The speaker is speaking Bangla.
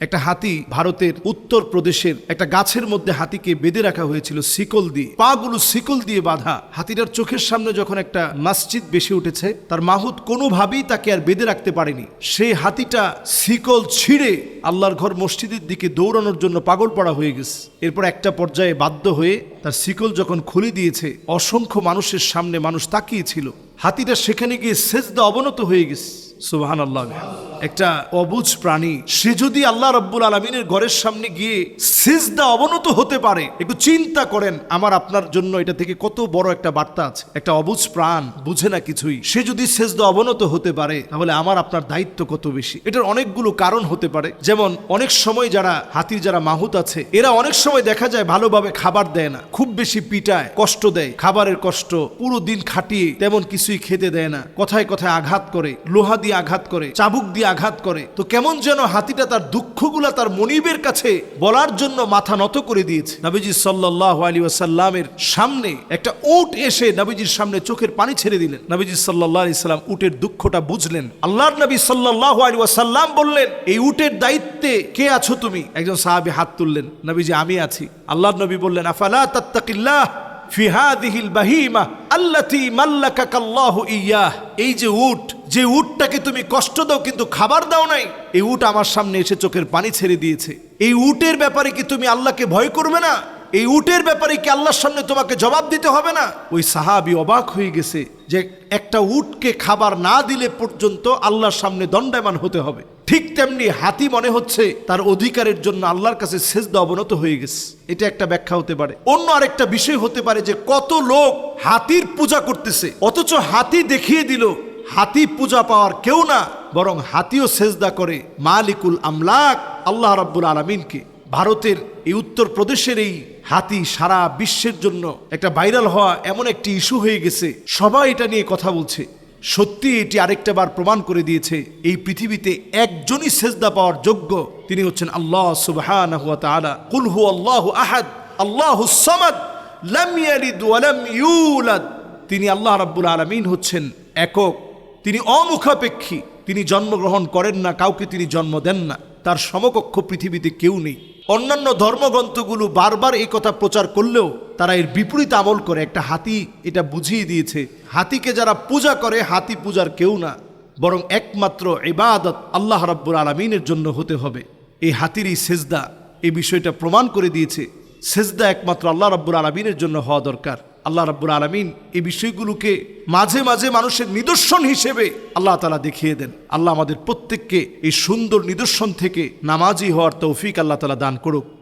একটা হাতি ভারতের উত্তর প্রদেশের একটা গাছের মধ্যে হাতিকে বেঁধে রাখা হয়েছিল শিকল দিয়ে। পাগুলো শিকল দিয়ে বাঁধা। হাতিটার চোখের সামনে যখন একটা মসজিদ বেশি উঠেছে, তার মাহুত কোনোভাবেই তাকে আর বেঁধে রাখতে পারেনি। সেই হাতিটা শিকল ছিঁড়ে আল্লাহর ঘর মসজিদের দিকে দৌড়ানোর জন্য পাগল পড়া হয়ে গেছে। এরপর একটা পর্যায়ে বাধ্য হয়ে তার শিকল যখন খুলে দিয়েছে, অসংখ্য মানুষের সামনে মানুষ তাকিয়েছিল হাতিটা সেখানে গিয়ে সেজদা অবনত হয়ে গেছে। সুবাহান আল্লাহ একটা অবুজ প্রাণী, সে যদি আল্লাহ রব্বুল আলমিনের ঘরের সামনে গিয়ে সেজদা অবনত হতে পারে, একটু চিন্তা করেন, আমার আপনার জন্য এটা থেকে কত বড় একটা বার্তা আছে। একটা অবুজ প্রাণ বুঝে না কিছুই, সে যদি সেজদা অবনত হতে পারে, তাহলে আমার আপনার দায়িত্ব কত বেশি? এটার অনেকগুলো কারণ হতে পারে। যেমন, অনেক সময় যারা হাতির যারা মাহুত আছে, এরা অনেক সময় দেখা যায় ভালোভাবে খাবার দেয় না, খুব বেশি পিটায়, কষ্ট দেয়। খাবারের কষ্ট পুরো দিন খাটিয়ে তেমন কিছুই খেতে দেয় না, কথায় কথায় আঘাত করে, লোহা দিয়ে আঘাত করে, চাবুক দিয়ে আঘাত করে, তো কেমন যেন হাতিটা তার দুঃখগুলা তার মনিবের কাছে বলার জন্য মাথা নত করে দিয়েছে। নবীজি সাল্লাহ আলী ওয়াসাল্লামের সামনে একটা উট এসে নবীজির সামনে চোখের পানি ছেড়ে দিলেন। নবীজি সাল্লাহ আলি সাল্লাম উটের দুঃখটা বুঝলেন। আল্লাহর নবী সাল্লাহ আলী ওয়াসাল্লাম বললেন, এই উটের দায়িত্বে কে আছো তুমি? একজন সাহাবি হাত তুললেন, নবীজি, আমি আছি। আল্লাহর নবী বললেন, আফালা তাত্তাকিল্লাহ ফি হাদিহিল বাহিমা আল্লাতি মাল্লাকাকাল্লাহু ইয়াহ এই যে উট যে উটটাকে তুমি কষ্ট দাও কিন্তু খাবার দাও নাই, এই উট আমার সামনে এসে চোখের পানি ছেড়ে দিয়েছে। এই উটের ব্যাপারে কি তুমি আল্লাহকে ভয় করবে না? এই উটের ব্যাপারে কি আল্লাহর সামনে তোমাকে জবাব দিতে হবে না? ওই সাহাবি অবাক হয়ে গেছে যে একটা উটকে খাবার না দিলে পর্যন্ত আল্লাহর সামনে দণ্ডায়মান হতে হবে। ঠিক তেমনি হাতি মনে হচ্ছে তার অধিকারের জন্য আল্লাহর কাছে সেজদা অবনত হয়ে গেছে। এটা একটা ব্যাখ্যা হতে পারে। অন্য আরেকটা বিষয় হতে পারে যে কত লোক হাতির পূজা করতেছে, অথচ হাতি দেখিয়ে দিল হাতি পূজা পাওয়ার কেউ না, বরং হাতিও সেজদা করে মালিকুল আমলাক আল্লাহ রাব্বুল আলমিনকে। ভারতের এই উত্তর প্রদেশের এই হাতি সারা বিশ্বের জন্য একটা ভাইরাল হওয়া এমন একটি ইস্যু হয়ে গেছে। সবাই এটা নিয়ে কথা বলছে। সত্যি এটি আরেকটা বার প্রমাণ করে দিয়েছে, এই পৃথিবীতে একজনই সেজদা পাওয়ার যোগ্য তিনি হচ্ছেন আল্লাহ সুবহানাহু ওয়া তাআলা। কুল হু আল্লাহ আহাদ আল্লাহ তিনি আল্লাহ রাব্বুল আলামিন হচ্ছেন একক। তিনি অমুখাপেক্ষী, তিনি জন্মগ্রহণ করেন না, কাউকে তিনি জন্ম দেন না, তার সমকক্ষ পৃথিবীতে কেউ নেই। অন্যান্য ধর্মগ্রন্থগুলো বারবার এই কথা প্রচার করলেও তারা এর বিপরীত আমল করে। একটা হাতি এটা বুঝিয়ে দিয়েছে, হাতিকে যারা পূজা করে, হাতি পূজার কেউ না, বরং একমাত্র ইবাদত আল্লাহ রাব্বুল আলমিনের জন্য হতে হবে। এই হাতির এই সেজদা, এই বিষয়টা প্রমাণ করে দিয়েছে, সেজদা একমাত্র আল্লাহ রাব্বুল আলমিনের জন্য হওয়া দরকার। আল্লাহ রাব্বুল আলমিন এই বিষয়গুলোকে মাঝে মাঝে মানুষের নিদর্শন হিসেবে আল্লাহ তালা দেখিয়ে দেন। আল্লাহ আমাদের প্রত্যেককে এই সুন্দর নিদর্শন থেকে নামাজি হওয়ার তৌফিক আল্লাহ তালা দান করুক।